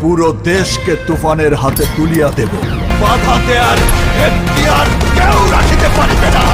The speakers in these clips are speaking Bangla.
পুরো দেশকে তুফানের হাতে তুলিয়া দেব। এখতিয়ার কেউ রাখিতে পারিবে না।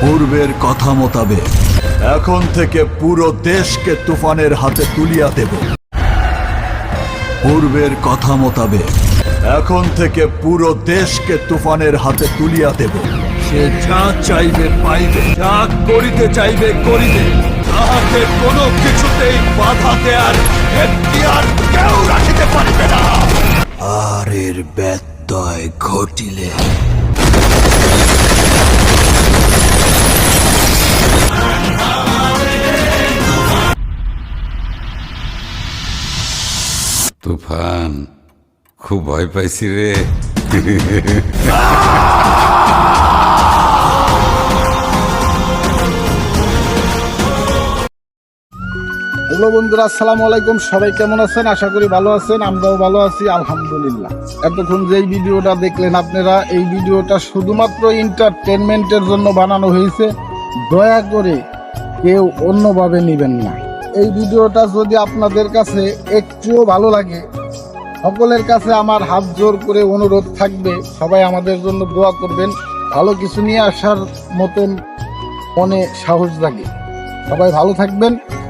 পূর্বের কথা মোতাবেক এখন থেকে পুরো দেশকে তুফানের হাতে তুলিয়া দেব। পূর্বের কথা মোতাবেক এখন থেকে পুরো দেশকে তুফানের হাতে তুলিয়া দেব। সে যা চাইবে পাইবে যা করিতে চাইবে করিবে। তাহাকে কোনো কিছুতেই বাধা দেয়ার এখতিয়ার কেউ রাখিতে পারিবে না। আর এর ব্যত্যয় ঘটিলে। তুফান খুব ভয় পাইছি রে। হ্যালো বন্ধুরা, আসসালামু আলাইকুম। সবাই কেমন আছেন? আশা করি ভালো আছেন, আমরাও ভালো আছি, আলহামদুলিল্লাহ। এতক্ষণ যেই ভিডিওটা দেখলেন আপনারা, এই ভিডিওটা শুধুমাত্র এন্টারটেনমেন্টের জন্য বানানো হয়েছে। দয়া করে কেউ অন্যভাবে নেবেন না। এই ভিডিওটা যদি আপনাদের কাছে একটুও ভালো লাগে, সকলের কাছে আমার হাত জোর করে অনুরোধ থাকবে, সবাই আমাদের জন্য দোয়া করবেন। ভালো কিছু নিয়ে আসার মতন মনে সাহস জাগে। সবাই ভালো থাকবেন।